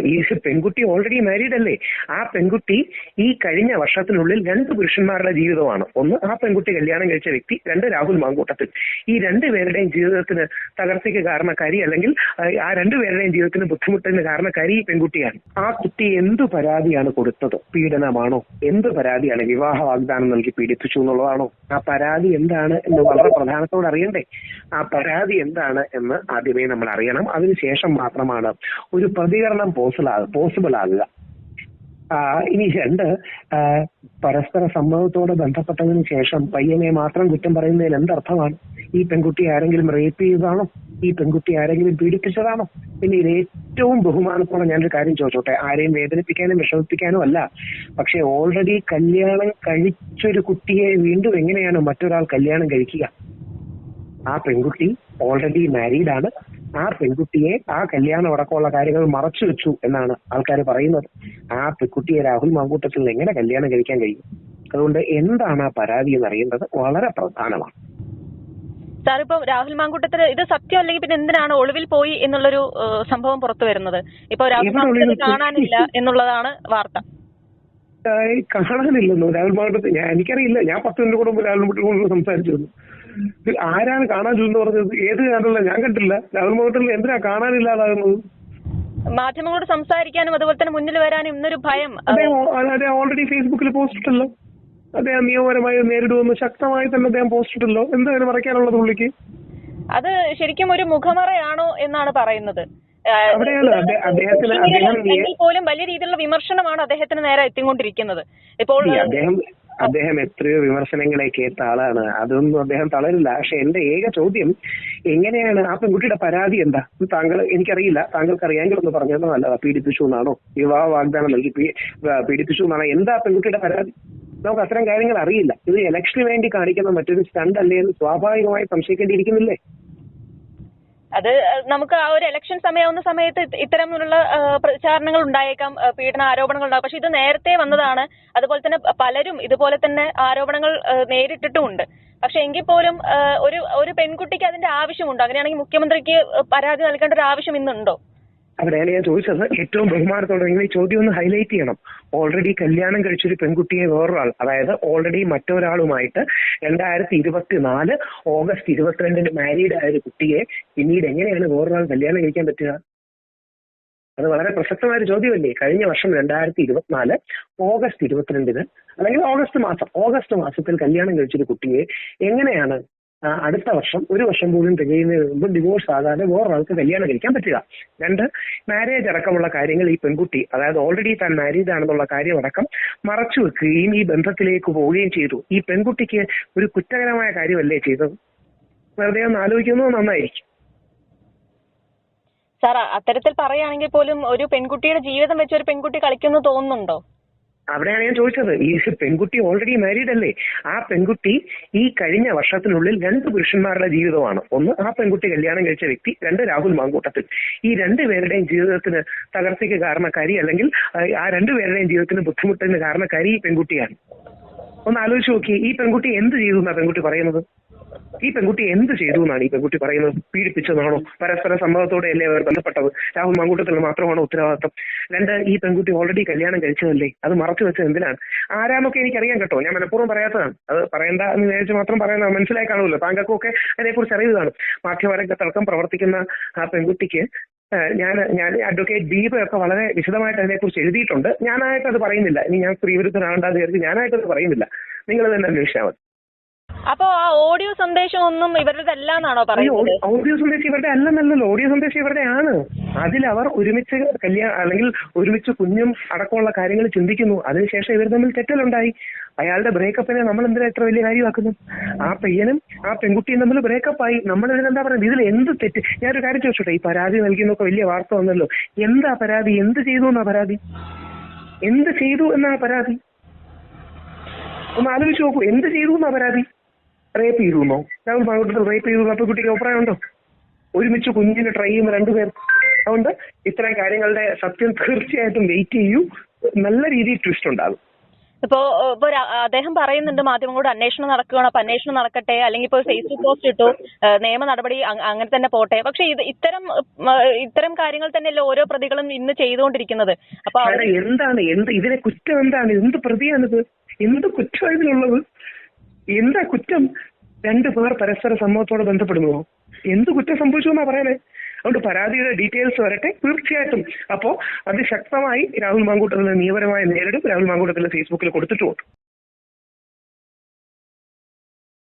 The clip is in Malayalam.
ഈ പെൺകുട്ടി ഓൾറെഡി മാരീഡ് അല്ലേ? ആ പെൺകുട്ടി ഈ കഴിഞ്ഞ വർഷത്തിനുള്ളിൽ രണ്ട് പുരുഷന്മാരുടെ ജീവിതമാണ്. ഒന്ന് ആ പെൺകുട്ടി കല്യാണം കഴിച്ച വ്യക്തി രണ്ട് രാഹുൽ മാങ്കൂട്ടത്തിൽ. ഈ രണ്ടുപേരുടെയും ജീവിതത്തിന് തകർച്ചയ്ക്ക് കാരണക്കാരി അല്ലെങ്കിൽ ആ, രണ്ടു രണ്ടുപേരുടെയും ജീവിതത്തിന് ബുദ്ധിമുട്ടിന് കാരണക്കാരി ഈ പെൺകുട്ടിയാണ്. ആ കുട്ടി എന്ത് പരാതിയാണ് കൊടുത്തത്? പീഡനമാണോ? എന്ത് പരാതിയാണ്? വിവാഹ വാഗ്ദാനം നൽകി പീഡിപ്പിച്ചു എന്നുള്ളതാണോ? ആ പരാതി എന്താണ് എന്ന് വളരെ പ്രധാനത്തോട് അറിയണ്ടേ? ആ പരാതി എന്താണ് എന്ന് ആദ്യമേ നമ്മൾ അറിയണം. അതിനുശേഷം മാത്രമാണ് ഒരു പ്രതികരണം പോസിബിൾ ആകുക. ഇനി രണ്ട് പരസ്പര സമ്മതത്തോടെ ബന്ധപ്പെട്ടതിന് ശേഷം പയ്യനെ മാത്രം കുറ്റം പറയുന്നതിൽ എന്തർത്ഥമാണ്? ഈ പെൺകുട്ടി ആരെങ്കിലും റേപ്പ് ചെയ്തതാണോ? ഈ പെൺകുട്ടി ആരെങ്കിലും പീഡിപ്പിച്ചതാണോ? പിന്നെ ഇത് ഏറ്റവും ബഹുമാനത്തോടെ ഞാനൊരു കാര്യം ചോദിച്ചോട്ടെ. ആരെയും വേദനിപ്പിക്കാനും വിഷമിപ്പിക്കാനും അല്ല. പക്ഷെ ഓൾറെഡി കല്യാണം കഴിച്ചൊരു കുട്ടിയെ വീണ്ടും എങ്ങനെയാണ് മറ്റൊരാൾ കല്യാണം കഴിക്കുക? ആ പെൺകുട്ടി ഓൾറെഡി മാരീഡ് ആണ്. ആ പെൺകുട്ടിയെ ആ കല്യാണം അടക്കമുള്ള കാര്യങ്ങൾ മറച്ചു വെച്ചു എന്നാണ് ആൾക്കാർ പറയുന്നത്. ആ പെൺകുട്ടിയെ രാഹുൽ മാങ്കൂട്ടത്തിൽ എങ്ങനെ കല്യാണം കഴിക്കാൻ കഴിയും? അതുകൊണ്ട് എന്താണ് ആ പരാതി എന്ന് അറിയേണ്ടത് വളരെ പ്രധാനമാണ്. സാർ ഇപ്പൊ രാഹുൽ മാങ്കൂട്ടത്തിൽ ഇത് സത്യം അല്ലെങ്കിൽ പിന്നെ എന്തിനാണ് ഒളിവിൽ പോയി എന്നുള്ളൊരു സംഭവം പുറത്തു വരുന്നത്? ഇപ്പൊ രാഹുൽ മാങ്കൂട്ടത്തിൽ കാണാനില്ല എന്നുള്ളതാണ് വാർത്ത. ആയി കാണാനില്ലെന്നു രാഹുൽ മാങ്കൂട്ടത്തിൽ ഞാൻ എനിക്കറിയില്ല. ഞാൻ പത്ത് മിനിറ്റ് കൂടെ രാഹുൽ മാങ്കൂട്ടത്തിൽ സംസാരിച്ചിരുന്നു. ഇത് ആരാണ് കാണാൻ എന്ന് പറഞ്ഞത്? ഏത് ചാനലില്ല ഞാൻ കണ്ടില്ല രാഹുൽ മാങ്കൂട്ടത്തിൽ എന്തിനാ കാണാനില്ലാതാകുന്നത് മാധ്യമങ്ങളോട് സംസാരിക്കാനും അതുപോലെ തന്നെ മുന്നിൽ വരാനും ഇന്നൊരു ഭയം ഓൾറെഡി ഫേസ്ബുക്കിൽ പോസ്റ്റ് ഇട്ടല്ലോ. അദ്ദേഹം നിയമപരമായി നേരിടുമെന്ന് ശക്തമായി തന്നെ അദ്ദേഹം പോസ്റ്റ് ഇട്ടല്ലോ. എന്താണ് മറയ്ക്കാനുള്ളത് പുള്ളിക്ക്? അത് ശരിക്കും ഒരു മുഖമറയാണോ എന്നാണ് പറയുന്നത്. പോലും വലിയ രീതിയിലുള്ള വിമർശനമാണ് അദ്ദേഹത്തിന് നേരെ എത്തിക്കൊണ്ടിരിക്കുന്നത്. ഇപ്പോൾ അദ്ദേഹം അദ്ദേഹം എത്രയോ വിമർശനങ്ങളെ കേട്ട ആളാണ്. അതൊന്നും അദ്ദേഹം തളരില്ല. പക്ഷെ എന്റെ ഏക ചോദ്യം എങ്ങനെയാണ് ആ പെൺകുട്ടിയുടെ പരാതി എന്താ? താങ്കൾ എനിക്കറിയില്ല. താങ്കൾക്ക് അറിയാമെങ്കിൽ ഒന്ന് പറഞ്ഞത് നല്ലതാ പീഡിപ്പിച്ചു എന്നാണോ? വിവാഹ വാഗ്ദാനം നൽകി പീഡിപ്പിച്ചു എന്നാണോ? എന്താ പെൺകുട്ടിയുടെ പരാതി? നമുക്ക് അത്തരം കാര്യങ്ങൾ അറിയില്ല. ഇത് ഇലക്ഷന് വേണ്ടി കാണിക്കുന്ന മറ്റൊരു സ്റ്റണ്ട് അല്ലേ എന്ന് സ്വാഭാവികമായി സംശയിക്കേണ്ടിയിരിക്കുന്നില്ലേ? അത് നമുക്ക് ആ ഒരു ഇലക്ഷൻ സമയാവുന്ന സമയത്ത് ഇത് ഇത്തരത്തിലുള്ള പ്രചാരണങ്ങൾ ഉണ്ടായേക്കാം പീഡന ആരോപണങ്ങൾ ഉണ്ടാകും പക്ഷെ ഇത് നേരത്തെ വന്നതാണ്. അതുപോലെ തന്നെ പലരും ഇതുപോലെ തന്നെ ആരോപണങ്ങൾ നേരിട്ടിട്ടുമുണ്ട്. പക്ഷെ എങ്കിൽ പോലും ഒരു ഒരു പെൺകുട്ടിക്ക് അതിന്റെ ആവശ്യമുണ്ടോ. അങ്ങനെയാണെങ്കിൽ മുഖ്യമന്ത്രിക്ക് പരാതി നൽകേണ്ട ഒരു ആവശ്യം ഇന്നുണ്ടോ? അവിടെയാണ് ഞാൻ ചോദിച്ചത് ഏറ്റവും ബഹുമാനത്തോടെ നിങ്ങൾ ഈ ചോദ്യം ഒന്ന് ഹൈലൈറ്റ് ചെയ്യണം. ഓൾറെഡി കല്യാണം കഴിച്ചൊരു പെൺകുട്ടിയെ വേറൊരാൾ അതായത് ഓൾറെഡി മറ്റൊരാളുമായിട്ട് രണ്ടായിരത്തി ഇരുപത്തിനാല് ഓഗസ്റ്റ് ഇരുപത്തിരണ്ടിന് മാരീഡ് ആയ ഒരു കുട്ടിയെ പിന്നീട് എങ്ങനെയാണ് വേറൊരാൾ കല്യാണം കഴിക്കാൻ പറ്റുക? അത് വളരെ പ്രസക്തമായ ഒരു ചോദ്യമല്ലേ? കഴിഞ്ഞ വർഷം രണ്ടായിരത്തി ഇരുപത്തിനാല് ഓഗസ്റ്റ് ഇരുപത്തിരണ്ടിന് അല്ലെങ്കിൽ ഓഗസ്റ്റ് മാസം ഓഗസ്റ്റ് മാസത്തിൽ കല്യാണം കഴിച്ചൊരു കുട്ടിയെ എങ്ങനെയാണ് അടുത്ത വർഷം ഒരു വർഷം പോലും തികയുന്നതിന് മുമ്പ് ഡിവോഴ്സ് ആകാതെ വേറൊരാൾക്ക് കല്യാണം കഴിക്കാൻ പറ്റുക രണ്ട് മാരേജ് അടക്കമുള്ള കാര്യങ്ങൾ ഈ പെൺകുട്ടി അതായത് ഓൾറെഡി താൻ മാരീഡ് ആണെന്നുള്ള കാര്യം അടക്കം മറച്ചു വെക്കുകയും ഈ ബന്ധത്തിലേക്ക് പോവുകയും ചെയ്തു. ഈ പെൺകുട്ടിക്ക് ഒരു കുറ്റകരമായ കാര്യമല്ലേ ചെയ്തത്? വെറുതെ ഒന്ന് ആലോചിക്കുന്നത് നന്നായിരിക്കും. സാർ അത്തരത്തിൽ പറയുകയാണെങ്കിൽ പോലും ഒരു പെൺകുട്ടിയുടെ ജീവിതം വെച്ച് ഒരു പെൺകുട്ടി കളിക്കുന്നു തോന്നുന്നുണ്ടോ? അവിടെയാണ് ഞാൻ ചോദിച്ചത്. ഈ പെൺകുട്ടി ഓൾറെഡി മാരീഡ് അല്ലേ? ആ പെൺകുട്ടി ഈ കഴിഞ്ഞ വർഷത്തിനുള്ളിൽ രണ്ട് പുരുഷന്മാരുടെ ജീവിതമാണ്. ഒന്ന് ആ പെൺകുട്ടി കല്യാണം കഴിച്ച വ്യക്തി രണ്ട് രാഹുൽ മാങ്കൂട്ടത്തിൽ. ഈ രണ്ടുപേരുടെയും ജീവിതത്തിന് തകർച്ചയ്ക്ക് കാരണക്കാരി അല്ലെങ്കിൽ ആ, രണ്ടു രണ്ടുപേരുടെയും ജീവിതത്തിന് ബുദ്ധിമുട്ടിന് കാരണക്കാരി ഈ പെൺകുട്ടിയാണ്. ഒന്ന് ആലോചിച്ച് നോക്കി ഈ പെൺകുട്ടി എന്ത് ചെയ്തു എന്നാ പെൺകുട്ടി പറയുന്നത്? ഈ പെൺകുട്ടി എന്ത് ചെയ്തു എന്നാണ് ഈ പെൺകുട്ടി പറയുന്നത്? പീഡിപ്പിച്ചതാണോ? പരസ്പര സമ്മതത്തോടെ അല്ലേ അവർ ബന്ധപ്പെട്ടത്? രാഹുൽ മാങ്കൂട്ടത്തിൽ മാത്രമാണോ ഉത്തരവാദിത്തം? രണ്ട് ഈ പെൺകുട്ടി ഓൾറെഡി കല്യാണം കഴിച്ചതല്ലേ? അത് മറച്ചു വെച്ചത് എന്തിനാണ്? ആരാന്നൊക്കെ എനിക്കറിയാൻ കേട്ടോ. ഞാൻ മനഃപൂർവം പറയാത്തതാണ്. അത് പറയണ്ട എന്ന് വിചാരിച്ച് മാത്രം പറയുന്ന മനസ്സിലായി കാണുമല്ലോ. താങ്കൾക്കൊക്കെ അതിനെക്കുറിച്ച് അറിവ് കാണും മാധ്യമരംഗത്തടക്കം പ്രവർത്തിക്കുന്ന ആ പെൺകുട്ടിക്ക് ഞാൻ ഞാൻ അഡ്വക്കേറ്റ് ദീപ ഒക്കെ വളരെ വിശദമായിട്ട് അതിനെക്കുറിച്ച് എഴുതിയിട്ടുണ്ട്. ഞാനായിട്ട് അത് പറയുന്നില്ല. ഇനി ഞാൻ സ്ത്രീവിരുദ്ധനാകണ്ടെന്ന് വിചാരിച്ച് ഞാനായിട്ട് അത് പറയുന്നില്ല. നിങ്ങൾ തന്നെ അന്വേഷിച്ചാൽ മതി. അപ്പോ ആ ഓഡിയോ സന്ദേശം ഒന്നും ഇവരുടെ അല്ലാന്നാണോ പറയുന്നത്? ഓഡിയോ സന്ദേശം ഇവരുടെ അല്ലെന്നല്ലല്ലോ. ഓഡിയോ സന്ദേശം ഇവരുടെ ആണ്. അതിൽ അവർ ഒരുമിച്ച് കല്യാണം അല്ലെങ്കിൽ ഒരുമിച്ച് കുഞ്ഞും അടക്കമുള്ള കാര്യങ്ങൾ ചിന്തിക്കുന്നു. അതിനുശേഷം ഇവർ തമ്മിൽ തെറ്റലുണ്ടായി. അയാളുടെ ബ്രേക്കപ്പിനെ നമ്മൾ എന്തിനാ ഇത്ര വലിയ കാര്യമാക്കുന്നു? ആ പയ്യനും ആ പെൺകുട്ടിയും തമ്മിൽ ബ്രേക്കപ്പ് ആയി. നമ്മൾ ഇതിനെന്താ പറയുന്നത്? ഇതിൽ എന്ത് തെറ്റ്? ഞാനൊരു കാര്യം ചോദിച്ചോട്ടെ? ഈ പരാതി നൽകിയെന്നൊക്കെ വലിയ വാർത്ത വന്നല്ലോ. എന്താ പരാതി? എന്ത് ചെയ്തു എന്നാ പരാതി? എന്ത് ചെയ്തു എന്നാ പരാതി? ഒന്ന് ആലോചിച്ച് നോക്കൂ. എന്ത് ചെയ്തു എന്നാ പരാതി? റേപ്പ് ചെയ്തു രാഹുൽ മാങ്കൂട്ടത്തിൽ റേപ്പ് ചെയ്തു അപ്പൊ കുട്ടിക്ക് അഭിപ്രായം ഉണ്ടോ? ഒരുമിച്ച് കുഞ്ഞിനെ ട്രൈ ചെയ്യുന്ന രണ്ടുപേർ. അതുകൊണ്ട് ഇത്തരം കാര്യങ്ങളുടെ സത്യം തീർച്ചയായിട്ടും വെയിറ്റ് ചെയ്യൂ. നല്ല രീതിയിൽ ട്വിസ്റ്റ് ഉണ്ടാകും. ഇപ്പോ ഇപ്പൊ അദ്ദേഹം പറയുന്നുണ്ട് മാധ്യമങ്ങളോട് അന്വേഷണം നടക്കുകയാണ് അപ്പൊ അന്വേഷണം നടക്കട്ടെ അല്ലെങ്കിൽ ഇപ്പോൾ ഫേസ്ബുക്ക് പോസ്റ്റ് ഇട്ടു നിയമ നടപടി അങ്ങനെ തന്നെ പോട്ടെ. പക്ഷെ ഇത് ഇത്തരം ഇത്തരം കാര്യങ്ങൾ തന്നെയല്ലേ ഓരോ പ്രതികളും ഇന്ന് ചെയ്തുകൊണ്ടിരിക്കുന്നത്. അപ്പൊ എന്താണ്? എന്ത്? ഇതിനെ കുറ്റം എന്താണ്? എന്ത് പ്രതിയാണിത്? എന്ത് കുറ്റം ഇതിലുള്ളത് എന്താ കുറ്റം? രണ്ടു പേർ പരസ്പര സമ്മതത്തോടെ ബന്ധപ്പെടുന്നുവോ? എന്ത് കുറ്റം സംഭവിച്ചു എന്നാ പറയണേ? അതുകൊണ്ട് പരാതിയുടെ ഡീറ്റെയിൽസ് വരട്ടെ തീർച്ചയായിട്ടും. അപ്പോ അതിശക്തമായി രാഹുൽ മാങ്കൂട്ടത്തിന് നിയമപരമായി നേരിടും. രാഹുൽ മാങ്കൂട്ടത്തിന്റെ ഫേസ്ബുക്കിൽ കൊടുത്തിട്ടുമുണ്ട്.